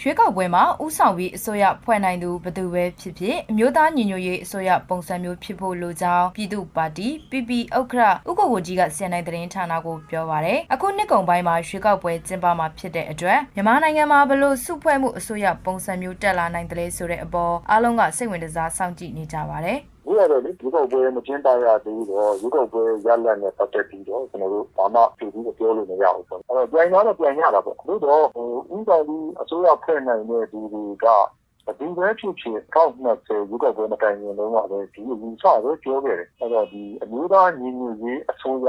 ရွေးကောက်ပွဲမှာဥဆောင်ပြီးအစိုးရဖွဲ့နိုင်သူဘယ်သူပဲဖြစ်ဖြစ်အမျိုးသားညီညွတ်ရေးအစိုးရပုံစံမျိုးဖြစ်ဖို့လိုကြောင်းပြည်သူ့ပါတီ PP ဥက္ခရဥက္ကကိုကြီးကစီယန်နိုင်သတင်းဌာနကိုပြောပါရယ်အခုနှစ်ကုန်ပိုင်းမှာရွေးကောက်ပွဲကျင်းပမှာဖြစ်တဲ့အတွက်မြန်မာနိုင်ငံမှာဘလို့စုဖွဲ့မှုအစိုးရပုံစံမျိုးတက်လာနိုင်တယ်လဲဆိုတဲ့အပေါ်အားလုံးကစိတ်ဝင်စားစောင့်ကြည့်နေကြပါတယ် ဒီရတော့လေဒီကောက်ပွဲမကျင်းပရသေးတော့ဒီကောက်ပွဲရလတ်နဲ့ပတ်သက်ပြီးတော့ကျွန်တော်တို့ဘာမှပြည်ပြီးပြောလို့မရဘူးပေါ့အဲ့တော့ပြန်တော့ပြန်ရတာပေါ့လို့တော့ဟိုဥပဒေအစိုးရဖွဲ့နိုင်တဲ့ဒီတွေကဒီပဲဖြစ်ဖြစ်ကောက်နှက်စေဒီကောက်ပွဲမတိုင်ရင်တော့လည်းဒီအယူဆပဲပြောခဲ့တယ်အဲ့တော့ဒီအမျိုးသားညီညွတ်ရေးအစိုးရ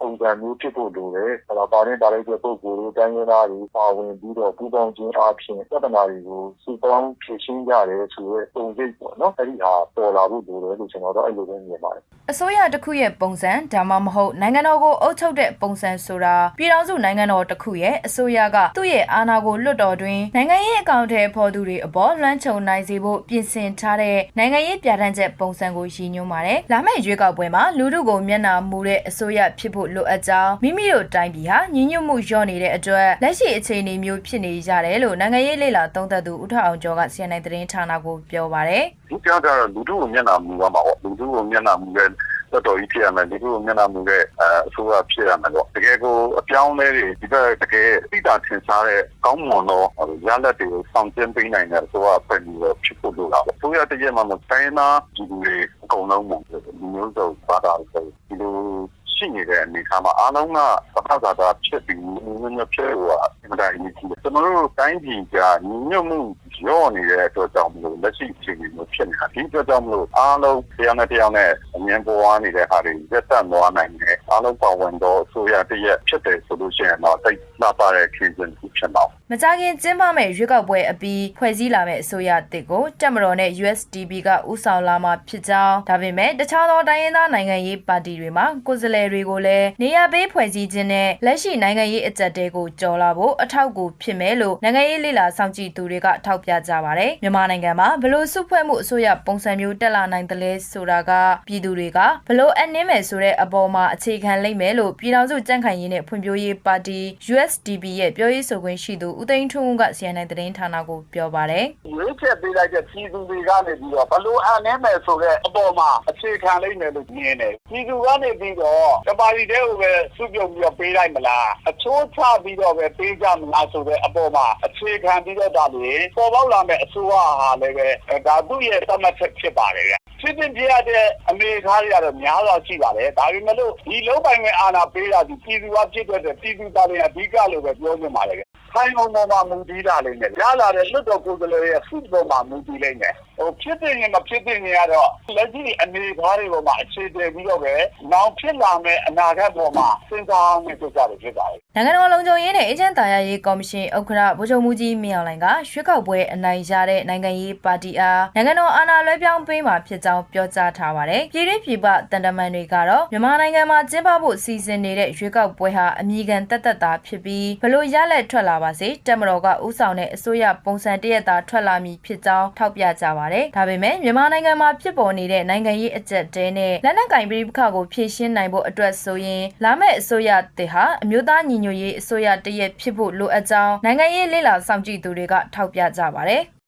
ပုံစံမျိုးဖြစ်ဖို့လိုတယ်။အဲ့တော့ပါရင်ပါလိုက်တဲ့ပုံကိုယ်တွေတိုင်းရင်းသားတွေပါဝင်ပြီးတော့ပူးပေါင်းခြင်းအပြင်ပြဿနာတွေကိုစုပေါင်းဖြေရှင်းကြတယ်ဆိုရဲပုံရိပ်ပေါ့နော်။အဲ့ဒီဟာပေါ်လာဖို့လိုတယ်လို့ကျွန်တော်တို့အဲ့လိုပဲမြင်ပါတယ်အစိုးရတစ်ခုရဲ့ပုံစံဒါမှမဟုတ်နိုင်ငံတော်ကိုအုပ်ချုပ်တဲ့ပုံစံဆိုတာပြည်ထောင်စုနိုင်ငံတော်တစ်ခုရဲ့အစိုးရကသူ့ရဲ့အာဏာကိုလွတ်တော်တွင်နိုင်ငံရေးအကောင့်ထဲဖော်သူတွေအပေါ်လွှမ်းခြုံနိုင်စေဖို့ပြင်ဆင်ထားတဲ့နိုင်ငံရေးပြဋ္ဌာန်းချက်ပုံစံကိုရည်ညွှန်းပါတယ်။လာမယ့်ရွေးကောက်ပွဲမှာလူထုကိုမျက်နှာမူတဲ့အစိုးရဖြစ်ဖို့လိုအပ်ကြောင်းမိမိတို့တိုင်းပြည်ဟာညီညွတ်မှုလျော့နေတဲ့အတွက်လက်ရှိအခြေအနေမျိုးဖြစ်နေရတယ်လို့နိုင်ငံရေးလေ့လာသုံးသပ်သူဦးထအောင်ကျော်က CNN သတင်းဌာနကိုပြောပါတယ်။ဒီကြောင့်တော့လူထုကိုမျက်နှာမူရမှာပေါ့လူထုကိုမျက်နှာမူတဲ့တော်တော်ကြီးဖြစ်ရမယ်လူထုကိုမျက်နှာမူတဲ့အဆိုအဖြစ်ရမယ်ပေါ့တကယ်ကိုအပြောင်းလဲတွေဒီဘက်တကယ်သိတာထင်ရှားတဲ့ကောင်းမွန်သောရလဒ်တွေကိုဆောင်ကျင်းပေးနိုင်တဲ့အဆိုအဖွဲ့ပြီးတော့ဖြစ်ဖို့လိုတာပေါ့ဆိုရတည်းမှာမတိုင်းနာဒီလူတွေအကုန်လုံးပေါ့လူမျိုးစုံဘာသာတွေဒီလို ရှိနေတဲ့အနေအထားမှာအားလုံးကဘာသာသာဖြစ်ပြီးညညဖြစ်လို့အမှန်တရားကြီးတယ်ကျွန်တော်တို့တိုင်းပြည်ကညီညွတ်မှုရောနေတဲ့အတွက်ကြောင့်မလို့လက်ရှိအခြေအနေမျိုးဖြစ်နေတာဒီအတွက်ကြောင့်မလို့အားလုံးတရားနဲ့တရားနဲ့အမြင်ပေါ်နေတဲ့ဟာတွေရက်တက်သွားနိုင်တယ်အားလုံးပါဝင်တော့အစိုးရတရက်ဖြစ်တယ်ဆိုလို့ရှိရင်တော့တိတ်လာပါတဲ့ခင်းစဉ်ဖြစ်တော့ မကြခင်ကျင်းပမဲ့ရွေးကောက်ပွဲအပြီးဖွဲ့စည်းလာမဲ့အစိုးရတစ်ကိုတက်မတော်နဲ့ USDP ကဥဆောင်လာမှာဖြစ်ကြောင်းဒါပေမဲ့တခြားသောတိုင်းရင်းသားနိုင်ငံရေးပါတီတွေမှာကိုယ်စားလှယ်တွေကိုလည်းနေရာပေးဖွဲ့စည်းခြင်းနဲ့လက်ရှိနိုင်ငံရေးအကြက်တဲကိုကြော်လာဖို့အထောက်အကူဖြစ်မယ်လို့နိုင်ငံရေးလေလာစောင့်ကြည့်သူတွေကထောက်ပြကြပါတယ်မြန်မာနိုင်ငံမှာဘလို့စုဖွဲ့မှုအစိုးရပုံစံမျိုးတက်လာနိုင်တယ်လဲဆိုတာကပြည်သူတွေကဘလို့အနှင်းမယ်ဆိုတဲ့အပေါ်မှာအခြေခံလိမ့်မယ်လို့ပြည်ထောင်စုကြံ့ခိုင်ရေးနဲ့ဖွံ့ဖြိုးရေးပါတီ USDP ရဲ့ပြောရေးဆိုခွင့်ရှိသူဦးသိန်းထွန်းဦးက CNN သတင်းဌာနကိုပြောပါတယ်ရွေးချက်ပေးလိုက်တဲ့ပြည်သူတွေကနေပြီးတော့ဘလို့အနှဲမယ်ဆိုတဲ့အပေါ်မှာအခြေခံလိမ့်မယ်လို့မြင်တယ်ပြည်သူကနေပြီးတော့တပါတီတဲ့ကိုပဲစုပြုံပြီးတော့ပေးလိုက်မလားအချိုးချပြီးတော့ပဲပေးကြမလားဆိုတဲ့အပေါ်မှာအခြေခံပြီးတော့ဒါလေပေါ်ပေါက်လာမဲ့အစိုးရဟာလည်းပဲဒါသူ့ရဲ့သတ်မှတ်ချက်ဖြစ်ပါတယ်ဗျဖြစ်တင်ပြရတဲ့အမေကားတွေကတော့များတော့ရှိပါတယ်ဒါပေမဲ့လို့ဒီလုံးပိုင်မဲ့အာဏာပေးတာဒီပြည်သူကဖြစ်တဲ့ပြည်သူသားတွေအဓိကလို့ပဲပြောနေပါတ ယ်ခိုင်ုံပေါ်မှာမူတည်တာလိမ့်မယ်။ရလာတဲ့လွတ်တော်ကိုယ်စားလှယ်ရဲ့စုပေါ်မှာမူတည်လိမ့်မယ်။ဟို ဖြစ်တဲ့ရင်မဖြစ်တဲ့ရင်ကတော့လက်ရှိအနေအထားတွေပေါ်မှာအခြေတည်ပြီးတော့ပဲနောက်ဖြစ်လာမယ့်အနာဂတ်ပေါ်မှာစဉ်းစားမယ့်ကိစ္စတွေဖြစ်ပါတယ်နိုင်ငံတော်လုံခြုံရေးနဲ့အေဂျင့်တာယာရေးကော်မရှင်ဥက္ကဋ္ဌဗိုလ်ချုပ်မှုကြီးမင်းအောင်လှိုင်ကရွှေောက်ပွဲအနိုင်ရတဲ့နိုင်ငံရေးပါတီအားနိုင်ငံတော်အာဏာလွှဲပြောင်းပေးမှာဖြစ်ကြောင်းပြောကြားထားပါတယ်။ပြည်တွင်းပြည်ပတန်တမန်တွေကတော့မြန်မာနိုင်ငံမှာကျင်းပဖို့စီစဉ်နေတဲ့ရွှေောက်ပွဲဟာအမိခံတက်တက်တာဖြစ်ပြီးဘလို့ရလက်ထွက်လာပါစေတက်မတော်ကဥဆောင်တဲ့အစိုးရပုံစံတရက်တာထွက်လာမည်ဖြစ်ကြောင်းထောက်ပြကြပါတယ်။ဒါပေမဲ့မြန်မာနိုင်ငံမှာဖြစ်ပေါ်နေတဲ့နိုင်ငံရေးအကြက်တဲနဲ့လက်နက်ကင်ပြည်ပခါကိုဖြည့်ရှင်းနိုင်ဖို့အတွက်ဆိုရင်လာမယ့်အစိုးရတစ်ဟာအမျိုးသားညီညွတ်ရေးအစိုးရတရက်ဖြစ်ဖို့လိုအပ်ကြောင်းနိုင်ငံရေးလေ့လာစောင့်ကြည့်သူတွေကထောက်ပြကြပါတယ်။